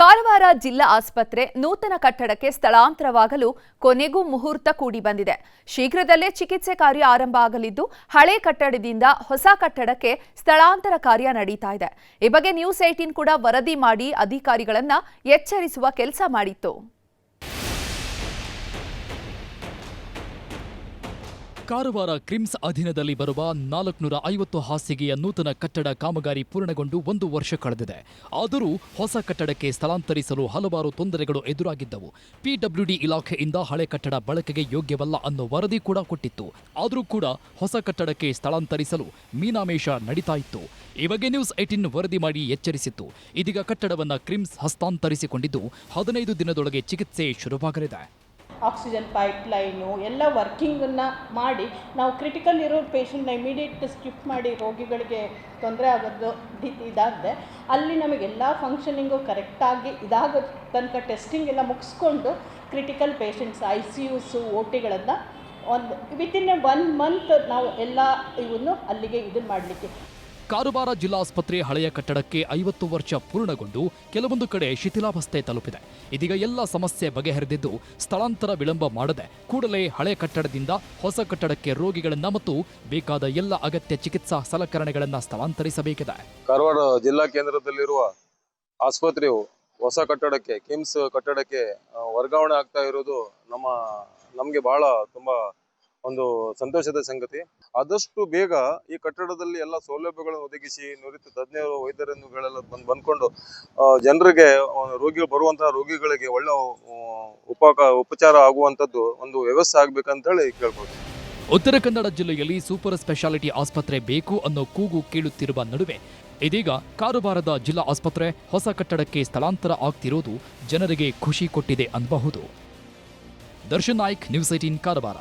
ಕಾರವಾರ ಜಿಲ್ಲಾ ಆಸ್ಪತ್ರೆ ನೂತನ ಕಟ್ಟಡಕ್ಕೆ ಸ್ಥಳಾಂತರವಾಗಲು ಕೊನೆಗೂ ಮುಹೂರ್ತ ಕೂಡಿ ಬಂದಿದೆ ಶೀಘ್ರದಲ್ಲೇ ಚಿಕಿತ್ಸೆ ಕಾರ್ಯ ಆರಂಭ ಆಗಲಿದ್ದು, ಹಳೆ ಕಟ್ಟಡದಿಂದ ಹೊಸ ಕಟ್ಟಡಕ್ಕೆ ಸ್ಥಳಾಂತರ ಕಾರ್ಯ ನಡೀತಾ ಇದೆ. ಈ ಬಗ್ಗೆ ನ್ಯೂಸ್ ಏಟೀನ್ ಕೂಡ ವರದಿ ಮಾಡಿ ಅಧಿಕಾರಿಗಳನ್ನ ಎಚ್ಚರಿಸುವ ಕೆಲಸ ಮಾಡಿತ್ತು. ಕಾರವಾರ ಕ್ರಿಮ್ಸ್ ಅಧೀನದಲ್ಲಿ ಬರುವ ನಾಲ್ಕುನೂರ ಐವತ್ತು ಹಾಸಿಗೆಯ ನೂತನ ಕಟ್ಟಡ ಕಾಮಗಾರಿ ಪೂರ್ಣಗೊಂಡು ಒಂದು ವರ್ಷ ಕಳೆದಿದೆ. ಆದರೂ ಹೊಸ ಕಟ್ಟಡಕ್ಕೆ ಸ್ಥಳಾಂತರಿಸಲು ಹಲವಾರು ತೊಂದರೆಗಳು ಎದುರಾಗಿದ್ದವು. ಪಿಡಬ್ಲ್ಯೂಡಿ ಇಲಾಖೆಯಿಂದ ಹಳೆ ಕಟ್ಟಡ ಬಳಕೆಗೆ ಯೋಗ್ಯವಲ್ಲ ಅನ್ನೋ ವರದಿ ಕೂಡ ಕೊಟ್ಟಿತ್ತು. ಆದರೂ ಕೂಡ ಹೊಸ ಕಟ್ಟಡಕ್ಕೆ ಸ್ಥಳಾಂತರಿಸಲು ಮೀನಾಮೇಶ ನಡೀತಾ ಇತ್ತು. ಈ ಬಗ್ಗೆ ನ್ಯೂಸ್ ಏಟಿನ್ ವರದಿ ಮಾಡಿ ಎಚ್ಚರಿಸಿತ್ತು. ಇದೀಗ ಕಟ್ಟಡವನ್ನು ಕ್ರಿಮ್ಸ್ ಹಸ್ತಾಂತರಿಸಿಕೊಂಡಿದ್ದು ಹದಿನೈದು ದಿನದೊಳಗೆ ಚಿಕಿತ್ಸೆ ಶುರುವಾಗಲಿದೆ. ಆಕ್ಸಿಜನ್ ಪೈಪ್ ಲೈನು ಎಲ್ಲ ವರ್ಕಿಂಗನ್ನು ಮಾಡಿ ನಾವು ಕ್ರಿಟಿಕಲ್ ಇರೋ ಪೇಷಂಟ್ನ ಇಮಿಡಿಯೇಟ್ ಸ್ಕಿಪ್ ಮಾಡಿ ರೋಗಿಗಳಿಗೆ ತೊಂದರೆ ಆಗೋದು ಇದಾಗಿದೆ, ಅಲ್ಲಿ ನಮಗೆಲ್ಲ ಫಂಕ್ಷನಿಂಗು ಕರೆಕ್ಟಾಗಿ ಇದಾಗೋ ತನಕ ಟೆಸ್ಟಿಂಗ್ ಎಲ್ಲ ಮುಗಿಸ್ಕೊಂಡು critical patients I C Us O ಟಿಗಳನ್ನು ಒಂದು ವಿತಿನ್ ಎ ಒನ್ ಮಂತ್ ನಾವು ಎಲ್ಲ ಇವನ್ನು ಅಲ್ಲಿಗೆ ಇದನ್ನು ಮಾಡಲಿಕ್ಕೆ. ಕಾರವಾರ ಜಿಲ್ಲಾಸ್ಪತ್ರೆ ಹಳೆಯ ಕಟ್ಟಡಕ್ಕೆ ಐವತ್ತು ವರ್ಷ ಪೂರ್ಣಗೊಂಡು ಕೆಲವೊಂದು ಕಡೆ ಶಿಥಿಲಾವಸ್ಥೆ ತಲುಪಿದೆ. ಇದೀಗ ಎಲ್ಲ ಸಮಸ್ಯೆ ಬಗೆಹರಿದಿದ್ದು ಸ್ಥಳಾಂತರ ವಿಳಂಬ ಮಾಡದೆ ಕೂಡಲೇ ಹಳೆ ಕಟ್ಟಡದಿಂದ ಹೊಸ ಕಟ್ಟಡಕ್ಕೆ ರೋಗಿಗಳನ್ನ ಮತ್ತು ಬೇಕಾದ ಎಲ್ಲ ಅಗತ್ಯ ಚಿಕಿತ್ಸಾ ಸಲಕರಣೆಗಳನ್ನ ಸ್ಥಳಾಂತರಿಸಬೇಕಿದೆ. ಕಾರವಾರ ಜಿಲ್ಲಾ ಕೇಂದ್ರದಲ್ಲಿರುವ ಆಸ್ಪತ್ರೆಯು ಹೊಸ ಕಟ್ಟಡಕ್ಕೆ, ಕಿಮ್ಸ್ ಕಟ್ಟಡಕ್ಕೆ ವರ್ಗಾವಣೆ ಆಗ್ತಾ ಇರೋದು ನಮ್ಮ, ನಮಗೆ ಬಹಳ ತುಂಬಾ ಒಂದು ಸಂತೋಷದ ಸಂಗತಿ. ಆದಷ್ಟು ಬೇಗ ಈ ಕಟ್ಟಡದಲ್ಲಿ ಎಲ್ಲ ಸೌಲಭ್ಯಗಳನ್ನು ಒದಗಿಸಿ ನುರಿತ ತಜ್ಞರು ವೈದ್ಯರನ್ನುಗಳೆಲ್ಲ ಬಂದು, ಬಂದ್ಕೊಂಡು ಜನರಿಗೆ ರೋಗಿ ಬರುವಂತಹ ರೋಗಿಗಳಿಗೆ ಒಳ್ಳೆ ಉಪಕ, ಉಪಚಾರ ಆಗುವಂಥದ್ದು ಒಂದು ವ್ಯವಸ್ಥೆ ಆಗ್ಬೇಕಂತೇಳಿ ಕೇಳ್ಬೋದು. ಉತ್ತರ ಕನ್ನಡ ಜಿಲ್ಲೆಯಲ್ಲಿ ಸೂಪರ್ ಸ್ಪೆಷಾಲಿಟಿ ಆಸ್ಪತ್ರೆ ಬೇಕು ಅನ್ನೋ ಕೂಗು ಕೇಳುತ್ತಿರುವ ನಡುವೆ ಇದೀಗ ಕಾರವಾರದ ಜಿಲ್ಲಾ ಆಸ್ಪತ್ರೆ ಹೊಸ ಕಟ್ಟಡಕ್ಕೆ ಸ್ಥಳಾಂತರ ಆಗ್ತಿರೋದು ಜನರಿಗೆ ಖುಷಿ ಕೊಟ್ಟಿದೆ ಅನ್ನಬಹುದು. Darshan Naik, news eighteen Karwar.